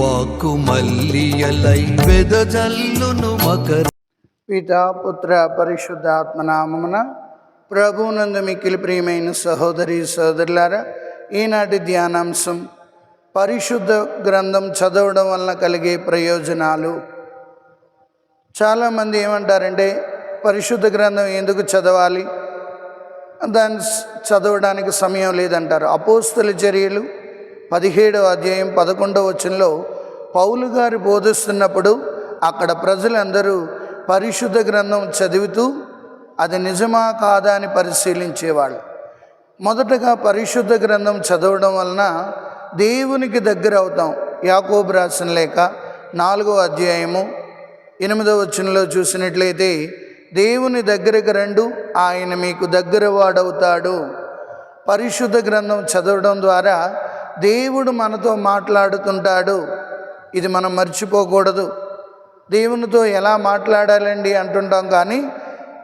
వాక్కు మల్లియలై వెదజల్లును మకర పిత పుత్ర పరిశుద్ధాత్మనామమున ప్రభునందు మిక్కిలి ప్రియమైన సహోదరి సహోదరులారా ఈనాటి ధ్యానాంశం పరిశుద్ధ గ్రంథం చదవడం వలన కలిగే ప్రయోజనాలు. చాలామంది ఏమంటారంటే పరిశుద్ధ గ్రంథం ఎందుకు చదవాలి? దాన్ని చదవడానికి సమయం లేదంటారు. అపోస్తుల చర్యలు పదిహేడవ అధ్యాయం పదకొండవ వచనంలో పౌలు గారు బోధిస్తున్నప్పుడు అక్కడ ప్రజలందరూ పరిశుద్ధ గ్రంథం చదువుతూ అది నిజమా కాదా అని పరిశీలించేవాళ్ళు. మొదటగా పరిశుద్ధ గ్రంథం చదవడం వలన దేవునికి దగ్గర అవుతాం. యాకోబు రాసిన లేక నాలుగో అధ్యాయము ఎనిమిదో వచనంలో చూసినట్లయితే దేవుని దగ్గరకు రండు ఆయన మీకు దగ్గర వాడవుతాడు పరిశుద్ధ గ్రంథం చదవడం ద్వారా దేవుడు మనతో మాట్లాడుతుంటాడు. ఇది మనం మర్చిపోకూడదు. దేవునితో ఎలా మాట్లాడాలండి అంటుంటాం కానీ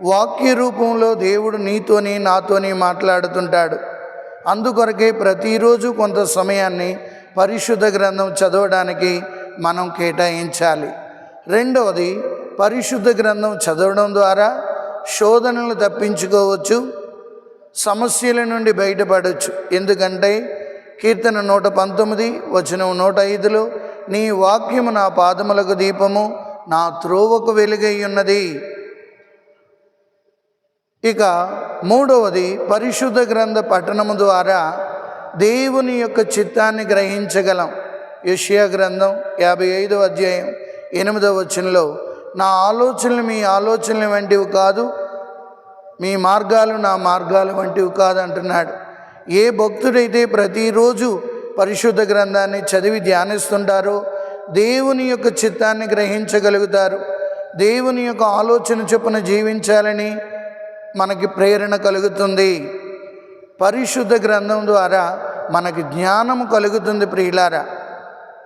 వాక్య రూపంలో దేవుడు నీతోని నాతోని మాట్లాడుతుంటాడు. అందుకొరకే ప్రతిరోజు కొంత సమయాన్ని పరిశుద్ధ గ్రంథం చదవడానికి మనం కేటాయించాలి. రెండవది పరిశుద్ధ గ్రంథం చదవడం ద్వారా శోధనలు తప్పించుకోవచ్చు సమస్యల నుండి బయటపడవచ్చు ఎందుకంటే కీర్తన నూట పంతొమ్మిది వచనం నూట ఐదులో నీ వాక్యము నా పాదములకు దీపము నా త్రోవకు వెలుగై ఉన్నది ఇక మూడవది పరిశుద్ధ గ్రంథ పఠనము ద్వారా దేవుని యొక్క చిత్తాన్ని గ్రహించగలం. యషియా గ్రంథం యాభై ఐదవ అధ్యాయం ఎనిమిదవ వచనంలో నా ఆలోచనలు మీ ఆలోచనలు వంటివి కాదు మీ మార్గాలు నా మార్గాలు వంటివి కాదు అంటున్నాడు. ఏ భక్తుడైతే ప్రతిరోజు పరిశుద్ధ గ్రంథాన్ని చదివి ధ్యానిస్తుంటారో దేవుని యొక్క చిత్తాన్ని గ్రహించగలుగుతారు. దేవుని యొక్క ఆలోచన చొప్పున జీవించాలని మనకి ప్రేరణ కలుగుతుంది. పరిశుద్ధ గ్రంథం ద్వారా మనకి జ్ఞానము కలుగుతుంది ప్రియులారా.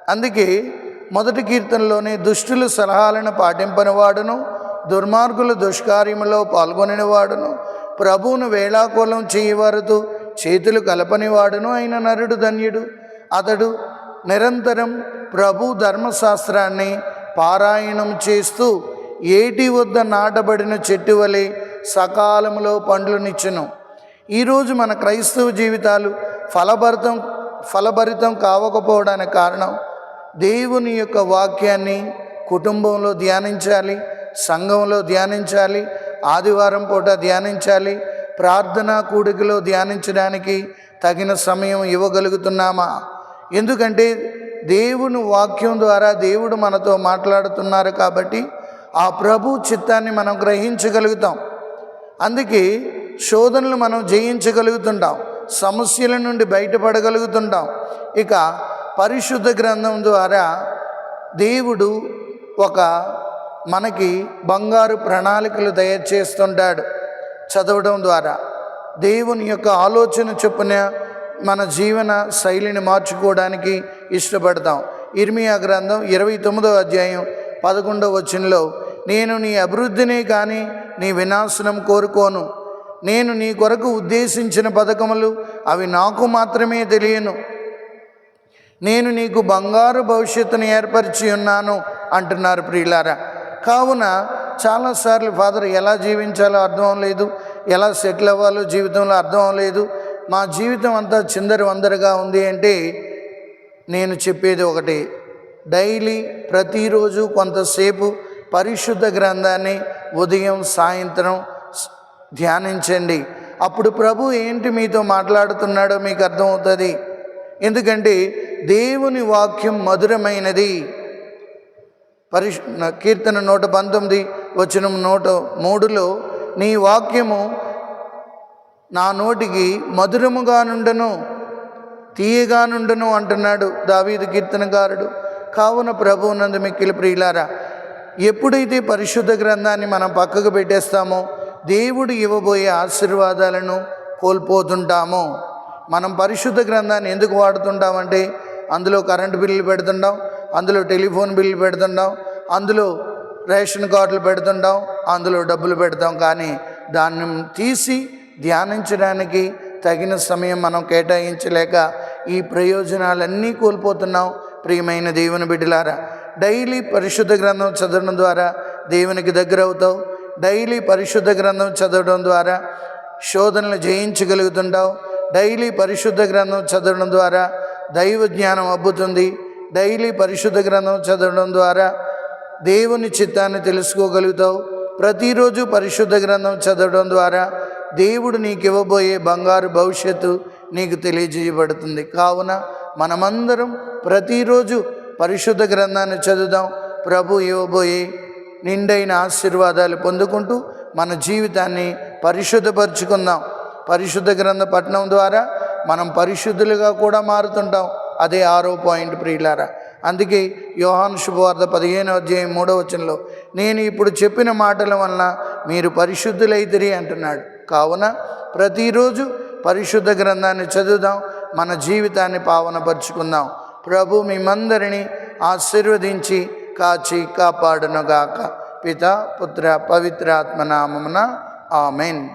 అందుకే మొదటి కీర్తనలోనే దుష్టుల సలహాలను పాటింపనివాడును దుర్మార్గుల దుష్కార్యములో పాల్గొనినవాడును ప్రభువును వేళాకోళం చేయవారుతూ చేతులు కలపనివాడును అయిన నరుడు ధన్యుడు. అతడు నిరంతరం ప్రభు ధర్మశాస్త్రాన్ని పారాయణం చేస్తూ ఏటి వద్ద నాటబడిన చెట్టు వలె సకాలంలో పండ్లునిచ్చును. ఈరోజు మన క్రైస్తవ జీవితాలు ఫలభరితం ఫలభరితం కావకపోవడానికి కారణం దేవుని యొక్క వాక్యాన్ని కుటుంబంలో ధ్యానించాలి సంఘంలో ధ్యానించాలి ఆదివారం పూట ధ్యానించాలి ప్రార్థనా కూడికలో ధ్యానించడానికి తగిన సమయం ఇవ్వగలుగుతున్నామా? ఎందుకంటే దేవుని వాక్యం ద్వారా దేవుడు మనతో మాట్లాడుతున్నారు కాబట్టి ఆ ప్రభు చిత్తాన్ని మనం గ్రహించగలుగుతాం. అందుకే శోధనలు మనం జయించగలుగుతుంటాం. సమస్యల నుండి బయటపడగలుగుతుంటాం. ఇక పరిశుద్ధ గ్రంథం ద్వారా దేవుడు ఒక మనకి బంగారు ప్రణాళికలు దయచేస్తుంటాడు చదవడం ద్వారా. దేవుని యొక్క ఆలోచన చొప్పున మన జీవన శైలిని మార్చుకోవడానికి ఇష్టపడతాం. ఇర్మియా గ్రంథం ఇరవై తొమ్మిదవ అధ్యాయం పదకొండవ వచనంలో నేను నీ అభివృద్ధినే కానీ నీ వినాశనం కోరుకోను. నేను నీ కొరకు ఉద్దేశించిన పథకములు అవి నాకు మాత్రమే తెలియను. నేను నీకు బంగారు భవిష్యత్తును ఏర్పరిచి ఉన్నాను అంటున్నారు ప్రియులారా. కావున చాలాసార్లు ఫాదర్ ఎలా జీవించాలో అర్థం లేదు ఎలా సెటిల్ అవ్వాలో జీవితంలో అర్థం లేదు మా జీవితం అంతా చిందరు వందరగా ఉంది అంటే నేను చెప్పేది ఒకటి డైలీ ప్రతిరోజు కొంతసేపు పరిశుద్ధ గ్రంథాన్ని ఉదయం సాయంత్రం ధ్యానించండి. అప్పుడు ప్రభు ఏంటి మీతో మాట్లాడుతున్నాడో మీకు అర్థమవుతుంది? ఎందుకంటే దేవుని వాక్యం మధురమైనది. పరిశు కీర్తన నూట పంతొమ్మిది వచనం నూట మూడులో నీ వాక్యము నా నోటికి మధురముగా నుండను తీయగా నుండను అంటున్నాడు దావీదు కీర్తనకారుడు. కావున ప్రభువునందు మిక్కిలి ప్రియులారా ఎప్పుడైతే పరిశుద్ధ గ్రంథాన్ని మనం పక్కకు పెట్టేస్తామో దేవుడు ఇవ్వబోయే ఆశీర్వాదాలను కోల్పోతుంటామో. మనం పరిశుద్ధ గ్రంథాన్ని ఎందుకు వాడుతుంటామంటే అందులో కరెంటు బిల్లు పెడుతుంటాం అందులో టెలిఫోన్ బిల్లు పెడుతుంటాం అందులో రేషన్ కార్డులు పెడుతుంటాం అందులో డబ్బులు పెడతాం. కానీ దాన్ని తీసి ధ్యానించడానికి తగిన సమయం మనం కేటాయించలేక ఈ ప్రయోజనాలన్నీ కోల్పోతున్నాం. ప్రియమైన దేవుని బిడ్డలారా డైలీ పరిశుద్ధ గ్రంథం చదవడం ద్వారా దేవునికి దగ్గర అవుతావు. డైలీ పరిశుద్ధ గ్రంథం చదవడం ద్వారా శోధనలు జయించగలుగుతుంటావు. డైలీ పరిశుద్ధ గ్రంథం చదవడం ద్వారా దైవ జ్ఞానం అబ్బుతుంది. డైలీ పరిశుద్ధ గ్రంథం చదవడం ద్వారా దేవుని చిత్తాన్ని తెలుసుకోగలుగుతావు. ప్రతిరోజు పరిశుద్ధ గ్రంథం చదవడం ద్వారా దేవుడు నీకు ఇవ్వబోయే బంగారు భవిష్యత్తు నీకు తెలియజేయబడుతుంది. కావున మనమందరం ప్రతిరోజు పరిశుద్ధ గ్రంథాన్ని చదువుదాం. ప్రభు ఇవ్వబోయే నిండైన ఆశీర్వాదాలు పొందుకుంటూ మన జీవితాన్ని పరిశుద్ధపరుచుకుందాం. పరిశుద్ధ గ్రంథ పఠనం ద్వారా మనం పరిశుద్ధులుగా కూడా మారుతుంటాం. అదే ఆరో పాయింట్ ప్రియులారా. అందుకే యోహాను శుభవార్త పదిహేను అధ్యాయం మూడో వచనంలో నేను ఇప్పుడు చెప్పిన మాటల వలన మీరు పరిశుద్ధులైతిరి అంటున్నాడు. కావున ప్రతిరోజు పరిశుద్ధ గ్రంథాన్ని చదువుదాం మన జీవితాన్ని పావనపరుచుకుందాం. ప్రభు మిమ్మందరినీ ఆశీర్వదించి కాచి కాపాడునుగాక. పిత పుత్ర పవిత్రాత్మ నామమున ఆమెన్.